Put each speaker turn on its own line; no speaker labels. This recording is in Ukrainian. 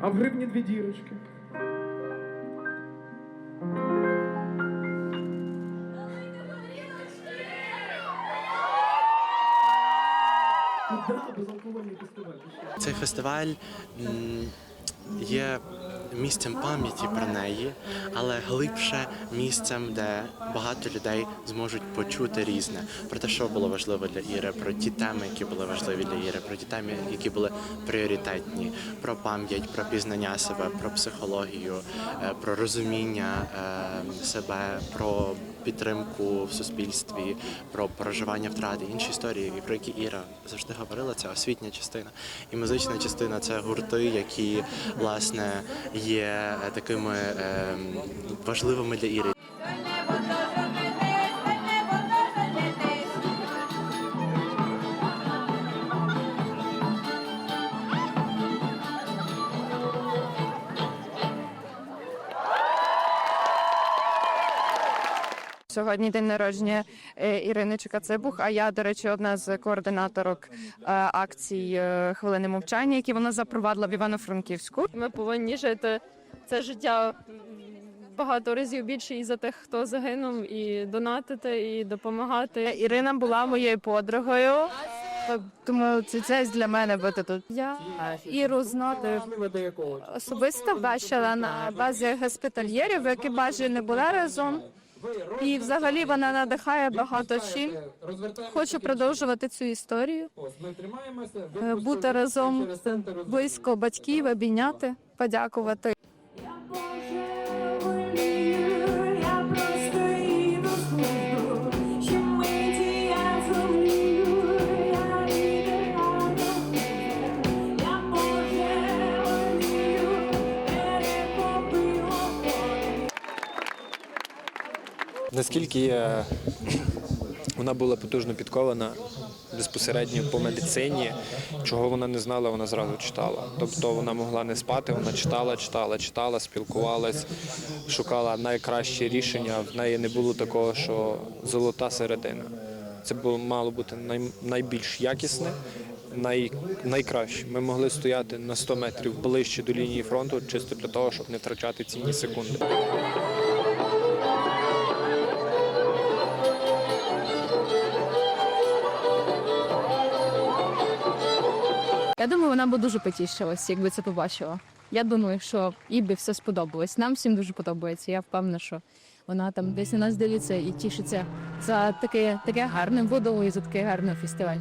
дві в гривні дві що?
Цей фестиваль є місцем пам'яті про неї, але глибше місцем, де багато людей зможуть почути різне. Про те, що було важливо для Іри, про ті теми, які були важливі для Іри, про ті теми, які були пріоритетні, про пам'ять, про пізнання себе, про психологію, е, про розуміння е, себе, про підтримку в суспільстві, про проживання втрати, інші історії, про які Іра завжди говорила. Це освітня частина і музична частина це гурти, які власне є такими е, важливими для Іри.
Сьогодні день народження е, Ірини Чикацибух, а я, до речі, одна з координаторок е, акцій е, хвилини мовчання, які вона запровадила в Івано-Франківську.
Ми повинні жити це життя багато разів більше і за тих, хто загинув, і донатити, і допомагати.
Ірина була моєю подругою, тому це честь для мене бути тут.
Я Іру знати
якого?
особисто бачила на базі госпітальєрів, які майже не були разом. І взагалі вона надихає багато чим. Хочу продовжувати цю історію, е, бути разом близько батьків, обійняти, подякувати.
Наскільки е, вона була потужно підкована безпосередньо по медицині, чого вона не знала, вона зразу читала. Тобто вона могла не спати, вона читала, читала, читала, спілкувалась, шукала найкращі рішення. В неї не було такого, що золота середина. Це було мало бути най, найбільш якісне. Най, найкраще. Ми могли стояти на 100 метрів ближче до лінії фронту, чисто для того, щоб не втрачати цінні секунди.
Я думаю, вона би дуже потішилась, якби це побачила. Я думаю, що їй би все сподобалось. Нам всім дуже подобається. Я впевнена, що вона там десь на нас дивиться і тішиться за таке, таке гарне водоло і за такий гарний фестиваль.